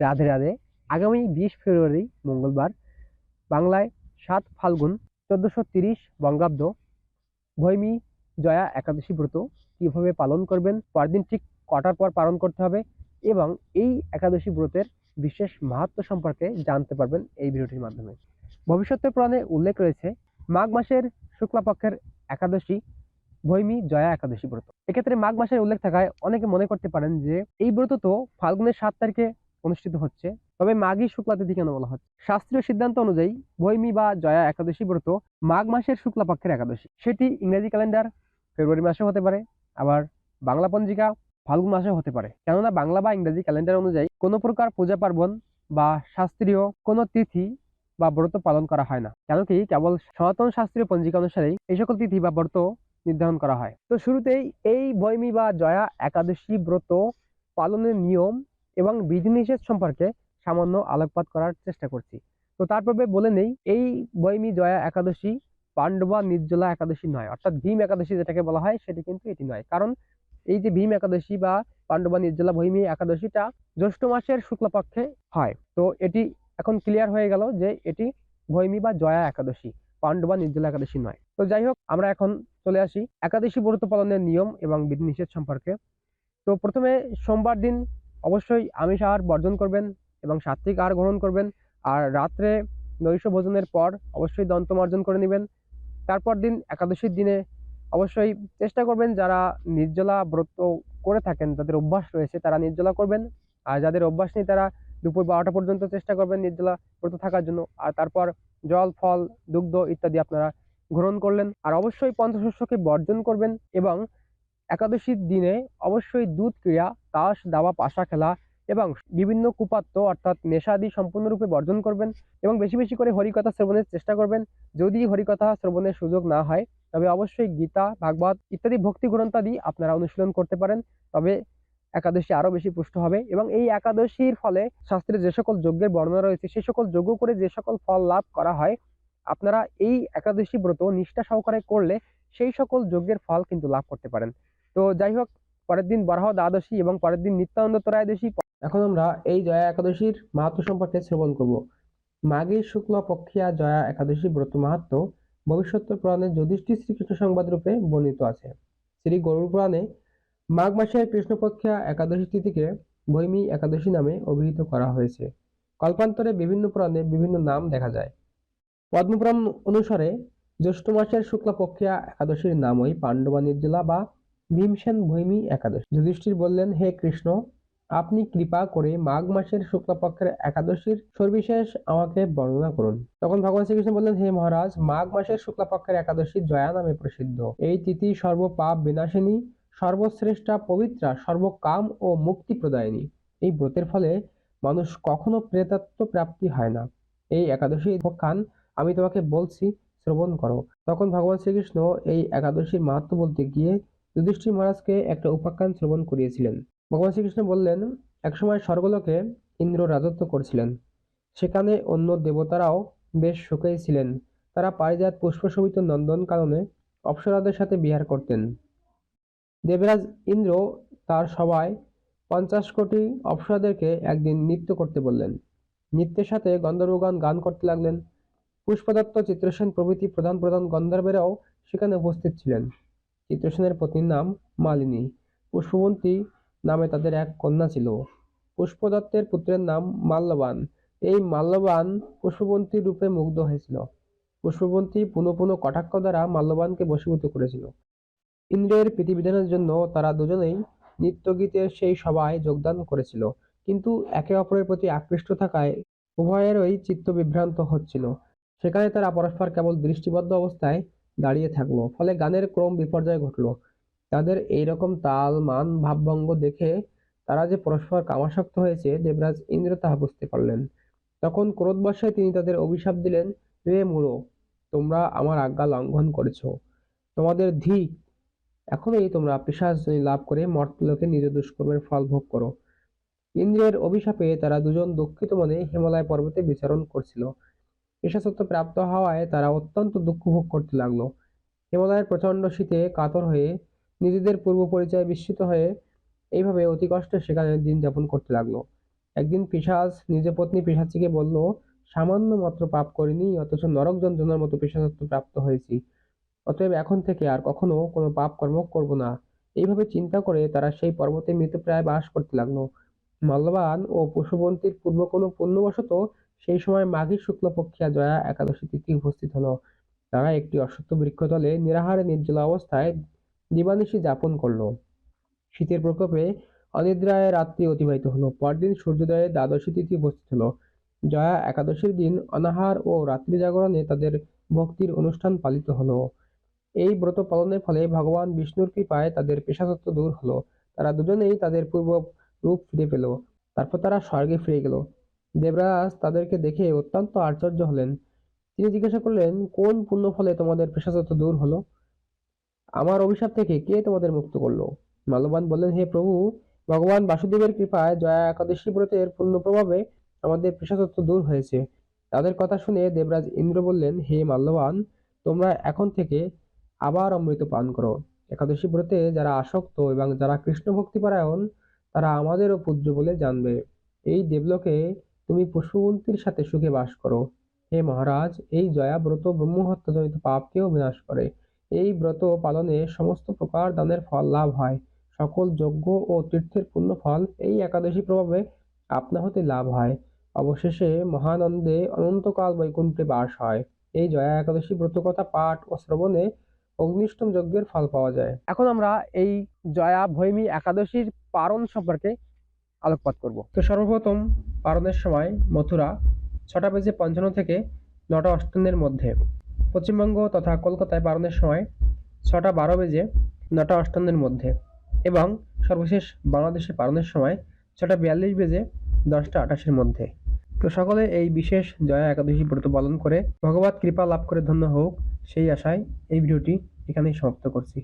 রাধে রাধে। আগামী বিশ ফেব্রুয়ারি, মঙ্গলবার, বাংলায় সাত ফাল্গুন, চোদ্দশো তিরিশ বঙ্গাব্দ। ভৈমী জয়া একাদশী ব্রত কীভাবে পালন করবেন? পরদিন ঠিক কটার পর পালন করতে হবে এবং এই একাদশী ব্রতের বিশেষ মাহাত্ম্য সম্পর্কে জানতে পারবেন এই ভিডিওটির মাধ্যমে। ভবিষ্যতের পুরাণে উল্লেখ রয়েছে, মাঘ মাসের শুক্লাপক্ষের একাদশী, ভৈমী জয়া একাদশী ব্রত। এক্ষেত্রে মাঘ মাসের উল্লেখ থাকায় অনেকে মনে করতে পারেন যে, এই ব্রত তো ফাল্গুনের সাত তারিখে অনুষ্ঠিত হচ্ছে। তবে মাঘী শুক্লা তিথি কেন বলা হচ্ছে? শাস্ত্রীয় সিদ্ধান্ত অনুযায়ী ভৈমী বা জয়া একাদশী ব্রত মাঘ মাসের শুক্লাপক্ষের একাদশী। সেটি ইংরেজি ক্যালেন্ডার ফেব্রুয়ারি মাসে হতে পারে, আবার বাংলা পঞ্জিকা ফাল্গুন মাসে হতে পারে। কেননা বাংলা বা ইংরেজি ক্যালেন্ডার অনুযায়ী কোনো প্রকার পূজা পার্বণ বা শাস্ত্রীয় কোনো তিথি বা ব্রত পালন করা হয় না। কেন কি কেবল সনাতন শাস্ত্রীয় পঞ্জিকা অনুসারেই এই সকল তিথি বা ব্রত নির্ধারণ করা হয়। তো শুরুতেই এই ভৈমী বা জয়া একাদশী ব্রত পালনের নিয়ম এবং বিধিনিষেধ সম্পর্কে সামান্য আলোকপাত করার চেষ্টা করছি। তো তার পূর্বে বলে নেই, এই বৈমী জয়া একাদশী পাণ্ডবা নির্জলা একাদশী নয়। অর্থাৎ ভীম একাদশী যেটাকে বলা হয়, সেটি কিন্তু এটি নয়। কারণ এই যে ভীম একাদশী বা পাণ্ডবা নির্জলা ভৈমী একাদশীটা জ্যৈষ্ঠ মাসের শুক্লপক্ষে হয়। তো এটি এখন ক্লিয়ার হয়ে গেল যে এটি ভৈমী বা জয়া একাদশী, পাণ্ডবা নির্জলা একাদশী নয়। তো যাই হোক, আমরা এখন চলে আসি একাদশী ব্রত পালনের নিয়ম এবং বিধিনিষেধ সম্পর্কে। তো প্রথমে সোমবার দিন অবশ্যই আমিষ আহার বর্জন করবেন এবং সাত্বিক আহার গ্রহণ করবেন। আর রাত্রে নৈশ ভোজনের পর অবশ্যই দন্তমার্জন করে নেবেন। তারপর দিন একাদশীর দিনে অবশ্যই চেষ্টা করবেন যারা নির্জলা ব্রত করে থাকেন, যাদের অভ্যাস রয়েছে তারা নির্জলা করবেন। আর যাদের অভ্যাস নেই তারা দুপুর বারোটা পর্যন্ত চেষ্টা করবেন নির্জলা ব্রত থাকার জন্য। আর তারপর জল, ফল, দুগ্ধ ইত্যাদি আপনারা গ্রহণ করলেন। আর অবশ্যই পঞ্চশস্যকে বর্জন করবেন এবং একাদশীর দিনে অবশ্যই দুধ ক্রিয়া, তাস, দাবা, পাশা খেলা এবং বিভিন্ন কুপাত্ত অর্থাৎ নেশাদি সম্পূর্ণরূপে বর্জন করবেন এবং বেশি বেশি করে হরিকথা শ্রবণের চেষ্টা করবেন। যদি হরিকথা শ্রবণের সুযোগ না হয়, তবে অবশ্যই গীতা, ভাগবত ইত্যাদি ভক্তি গ্রন্থাদি আপনারা অনুশীলন করতে পারেন। তবে একাদশী আরও বেশি পুষ্ট হবে এবং এই একাদশীর ফলে শাস্ত্রে যে সকল যজ্ঞের বর্ণনা রয়েছে সেই সকল যজ্ঞ করে যে সকল ফল লাভ করা হয়, আপনারা এই একাদশী ব্রত নিষ্ঠা সহকারে করলে সেই সকল যজ্ঞের ফল কিন্তু লাভ করতে পারেন। তো যাই হোক, পরের দিন বরাহ দ্বাদশী এবং পরের দিন নিত্যানন্দ ত্রয়োদশী। এখন আমরা এই জয়া একাদশীর মাহাত্ম সম্পর্কে শ্রবণ করব। মাঘী শুক্ল পক্ষিয়া জয়া একাদশী ব্রত মাহাত্ম ভবিষ্যৎ পুরাণে যুধিষ্ঠির শ্রীকৃষ্ণ সংবাদ রূপে বর্ণিত আছে। শ্রী গরুর পুরাণে মাঘ মাসের কৃষ্ণপক্ষিয়া একাদশী তিথিকে ভৈমী একাদশী নামে অভিহিত করা হয়েছে। কল্পান্তরে বিভিন্ন পুরাণে বিভিন্ন নাম দেখা যায়। পদ্মপুরাণ অনুসারে জ্যৈষ্ঠ মাসের শুক্লপক্ষিয়া একাদশীর নামই পাণ্ডবা নির্জলা বা ভীমসেন ভৈমী একাদশী। যুধিষ্ঠির বললেন, হে কৃষ্ণ, আপনি কৃপা করে মাঘ মাসের শুক্লপক্ষের একাদশীর সর্বিশেষ আমাকে বর্ণনা করুন। তখন ভগবান শ্রীকৃষ্ণ বললেন, হে মহারাজ, মাঘ মাসের শুক্লপক্ষের একাদশী জয়া নামে প্রসিদ্ধ। এই তিথি সর্বপাপ বিনাশিনী, সর্বশ্রেষ্ঠা পবিত্রা, সর্বকাম ও মুক্তি প্রদায়িনী। এই ব্রতের ফলে মানুষ কখনো প্রেতাত্ম প্রাপ্তি হয় না। এই একাদশী খান আমি তোমাকে বলছি, শ্রবণ করো। তখন ভগবান শ্রীকৃষ্ণ এই একাদশীর মাহাত্ম বলতে গিয়ে যুধিষ্ঠির মহারাজকে একটা উপাখ্যান শ্রবণ করিয়েছিলেন। ভগবান শ্রীকৃষ্ণ বললেন, একসময় স্বর্গলোকে ইন্দ্র রাজত্ব করছিলেন। সেখানে অন্য দেবতারাও বেশ সুখেই ছিলেন। তারা পারিজাত পুষ্পশোভিত নন্দন কাননে অপ্সরাদের সাথে বিহার করতেন। দেবরাজ ইন্দ্র তার সবাই পঞ্চাশ কোটি অপ্সরাদেরকে একদিন নৃত্য করতে বললেন। নৃত্যের সাথে গন্ধর্বগণ গান করতে লাগলেন। পুষ্পদত্ত চিত্রসেন প্রভৃতি প্রধান প্রধান গন্ধর্বেরাও সেখানে উপস্থিত ছিলেন। চিত্রসেনের পত্নীর নাম মালিনী। পুষ্পবন্তী নামে তাদের এক কন্যা ছিল। পুষ্পদত্তের পুত্রের নাম মাল্যবান। এই মাল্যবান পুষ্পবন্তী রূপে মুগ্ধ হয়েছিল। পুষ্পবন্তী পুনঃ পুনঃ কটাক্ষ দ্বারা মাল্যবানকে বশীভূত করেছিল। ইন্দ্রের প্রীতিবিধানের জন্য তারা দুজনেই নৃত্যগীতের সেই সভায় যোগদান করেছিল। কিন্তু একে অপরের প্রতি আকৃষ্ট থাকায় উভয়েরই চিত্ত বিভ্রান্ত হচ্ছিল। সেখানে তারা পরস্পর কেবল দৃষ্টিবদ্ধ অবস্থায় দাঁড়িয়ে থাকল। ফলে গানের ক্রম বিপর্যয় ঘটলো। তাদের এইরকম তাল, মান, ভাবভঙ্গ দেখে তারা যে পরস্পর কামাসক্ত হয়েছে, দেবরাজ ইন্দ্র তাহা বুঝতে পারলেন। তখন ক্রোধবশে তিনি তাদের অভিশাপ দিলেন রে মুড়ো, তোমরা আমার আজ্ঞা লঙ্ঘন করেছ। তোমাদের ধিক, এখনই তোমরা পিসাচনী লাভ করে মর্তলোকে নিজ দুষ্কর্মের ফল ভোগ করো। ইন্দ্রের অভিশাপে তারা দুজন দুঃখিত মনে হিমালয় পর্বতে বিচরণ করছিল। পেশাসত্ব প্রাপ্ত হওয়ায় তারা অত্যন্ত দুঃখ ভোগ করতে লাগল। হিমালয়ের প্রচণ্ড শীতে কাতর হয়ে নিজেদের পূর্ব পরিচয় বিস্মিত হয়ে এইভাবে অতি কষ্টে সেখানে দিন যাপন করতে লাগল। একদিন পিশাচ নিজ পত্নী পিশাচিকে বলল, সামান্য মাত্র পাপ করিনি, অথচ নরক যন্ত্রণার মতো পিশাচত্ব প্রাপ্ত হয়েছি। অতএব এখন থেকে আর কখনো কোনো পাপ কর্ম করব না। এইভাবে চিন্তা করে তারা সেই পর্বতে মৃতপ্রায় বাস করতে লাগল। মল্লবান ও পশুবন্তীর পূর্ব কোনো পুণ্যবশত সেই সময় মাঘী শুক্লপক্ষিয়া জয়া একাদশী তিথি উপস্থিত হলো। তারা একটি অশ্বত্থ বৃক্ষতলে নিরাহারে নির্জলা অবস্থায় দিবানিশি যাপন করল। শীতের প্রকোপে অনিদ্রায় রাত্রি অতিবাহিত হলো। পরদিন সূর্যোদয়ে দ্বাদশী তিথি উপস্থিত হলো। জয়া একাদশীর দিন অনাহার ও রাত্রি জাগরণে তাদের ভক্তির অনুষ্ঠান পালিত হলো। এই ব্রত পালনের ফলে ভগবান বিষ্ণুর কৃপায় তাদের পেশাদত্ত দূর হলো। তারা দুজনেই তাদের পূর্ব রূপ ফিরে পেল। তারপর তারা স্বর্গে ফিরে গেল। দেবরাজ তাদেরকে দেখে অত্যন্ত আশ্চর্য হলেন। তিনি জিজ্ঞাসা করলেন, কোন পুণ্য ফলে তোমাদের পেশাদত্ত দূর হলো? আমার অভিশাপ থেকে কে তোমাদের মুক্ত করল? মাল্যবান বললেন, হে প্রভু, ভগবান বাসুদেবের কৃপায় জয়া একাদশী ব্রতের পূর্ণ প্রভাবে আমাদের পেশাদত্ত দূর হয়েছে। তাদের কথা শুনে দেবরাজ ইন্দ্র বললেন, হে মাল্যবান তোমরা এখন থেকে আবার অমৃত পান করো। একাদশী ব্রতে যারা আসক্ত এবং যারা কৃষ্ণ ভক্তিপরায়ণ তারা আমাদেরও পূজ্য বলে জানবে। এই দেবলোকে তুমি পশুবন্তীর সাথে সুখে বাস করো। হে মহারাজ, এই জয়া ব্রত ব্রহ্মহত্যাজনিত পাপকেও বিনাশ করে। এই ব্রত পালনে সমস্ত প্রকার দানের ফল লাভ হয়। সকল যজ্ঞ ও তীর্থের পূর্ণ ফল এই একাদশী প্রভাবে আপনা হতে লাভ হয়। অবশেষে মহানন্দে অনন্তকাল বৈকুণ্ঠে বাস হয়। এই জয়া একাদশী ব্রতকথা পাঠ ও শ্রবণে অগ্নিষ্টম যজ্ঞের ফল পাওয়া যায়। এখন আমরা এই জয়া ভৈমী একাদশীর পারণ সম্পর্কে আলোকপাত করব। তো সর্বপ্রথম পারণের সময় মথুরা ছটা বেজে পঞ্চান্ন থেকে নটা অষ্টান্নের মধ্যে। পশ্চিমবঙ্গ তথা কলকাতায় পারণের সময় ছটা বারো বেজে নটা অষ্টান্নের মধ্যে এবং সর্বশেষ বাংলাদেশে পালনের সময় ছটা বিয়াল্লিশ বেজে দশটা আঠাশের মধ্যে। তো সকলে এই বিশেষ জয়া একাদশী ব্রত পালন করে ভগবত কৃপা লাভ করে ধন্য হোক, সেই আশায় এই ভিডিওটি এখানেই সমাপ্ত করছি।